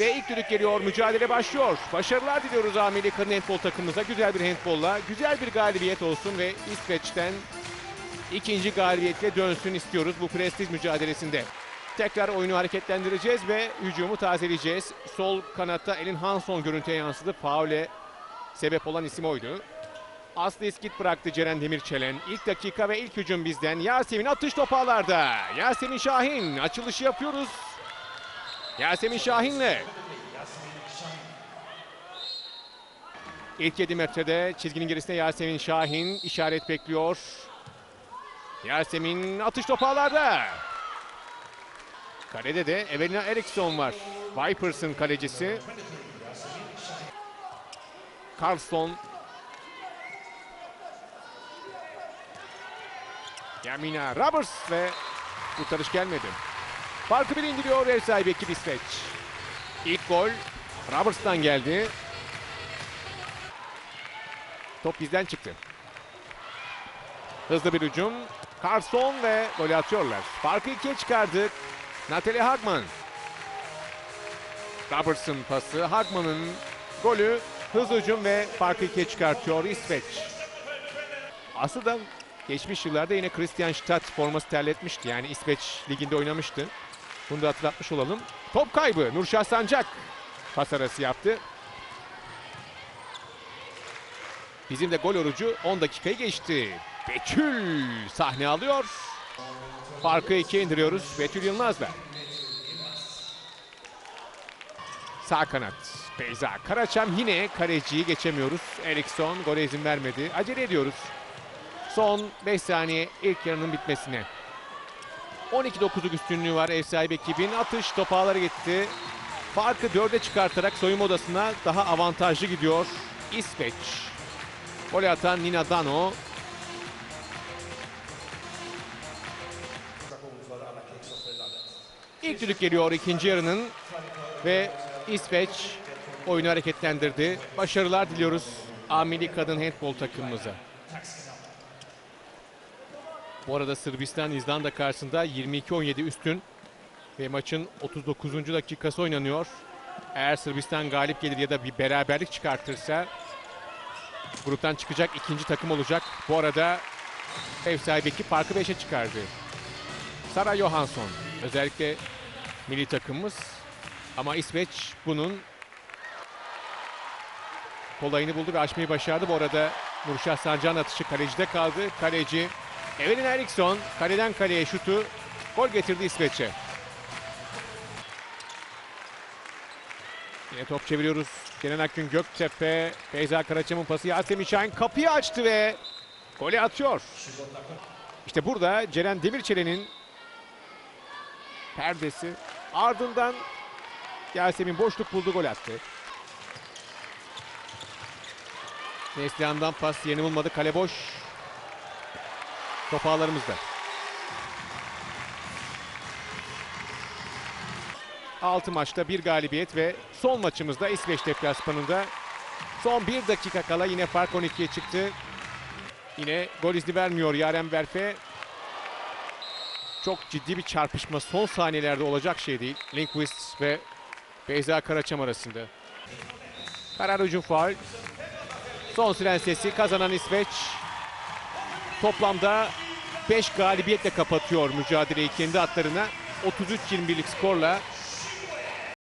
Ve ilk düdük geliyor. Mücadele başlıyor. Başarılar diliyoruz Ameli Kadın Handbol takımımıza. Güzel bir handbolla. Güzel bir galibiyet olsun ve İsveç'ten ikinci galibiyetle dönsün istiyoruz bu prestij mücadelesinde. Tekrar oyunu hareketlendireceğiz ve hücumu tazeleyeceğiz. Sol kanatta Elin Hanson görüntüye yansıdı. Faule sebep olan isim oydu. Aslı İskit bıraktı Ceren Demirçelen. İlk dakika ve ilk hücum bizden. Yasemin atış topağlarda. Yasemin Şahin açılışı yapıyoruz. Yasemin Şahin'le. İlk 7 metrede çizginin gerisinde Yasemin Şahin işaret bekliyor. Yasemin atış topağlarda. Kalede de Evelina Eriksson var. Vipers'ın kalecisi. Carlson. Yamina Roberts ve kurtarış gelmedi. Farkı bir indiriyor ev sahibi ekip İsveç. İlk gol Roberts'tan geldi. Top bizden çıktı. Hızlı bir hücum. Carlson ve golü atıyorlar. Farkı ikiye çıkardık. Natalie Hagman. Robertson pası. Hagman'ın golü. Hızlı hücum ve farkı ikiye çıkartıyor İsveç. Aslında geçmiş yıllarda yine Christian Stadt forması terletmişti. Yani İsveç liginde oynamıştı. Bunu da hatırlatmış olalım. Top kaybı. Nurşah Sancak pas arası yaptı. Bizim de gol orucu 10 dakikayı geçti. Betül sahne alıyor. Farkı ikiye indiriyoruz. Betül Yılmaz'la. Sağ kanat. Beyza Karaçam yine kaleciyi geçemiyoruz. Eriksson gole izin vermedi. Acele ediyoruz. Son 5 saniye ilk yarının bitmesine. 12-9'luk üstünlüğü var ev sahibi ekibin. Atış topağları gitti. Farkı 4'e çıkartarak soyunma odasına daha avantajlı gidiyor. İsveç. Gol atan Nina Dano. İlk düdük geliyor ikinci yarının ve İsveç oyunu hareketlendirdi. Başarılar diliyoruz Amili Kadın Handbol takımımıza. Bu arada Sırbistan İzlanda karşısında 22-17 üstün ve maçın 39. dakikası oynanıyor. Eğer Sırbistan galip gelir ya da bir beraberlik çıkartırsa gruptan çıkacak ikinci takım olacak. Bu arada ev sahibi ekip farkı 5'e çıkardı. Sara Johansson özellikle milli takımımız ama İsveç bunun kolayını buldu ve aşmayı başardı. Bu arada Nurşah Sancan atışı kalecide kaldı. Kaleci Evelyn Eriksson kaleden kaleye şutu gol getirdi İsveç'e. Yine top çeviriyoruz. Kenan Akgün Göktepe, Beyza Karaçam'ın pası Yasemin Şahin kapıyı açtı ve golü atıyor. İşte burada Ceren Demirçelen'in perdesi ardından Yasemin boşluk buldu gol attı. Neslihan'dan pas yeni bulmadı. Kale boş. Top ağlarımızda. 6 maçta bir galibiyet ve son maçımızda İsveç deplasmanında son bir dakika kala yine fark 12'ye çıktı. Yine gol izni vermiyor Yaren Berfe. Çok ciddi bir çarpışma son saniyelerde olacak şey değil. Linkvist ve Beyza Karaçam arasında. Karar hücum faul. Son süren sesi kazanan İsveç toplamda 5 galibiyetle kapatıyor mücadeleyi kendi atlarına. 33-21'lik skorla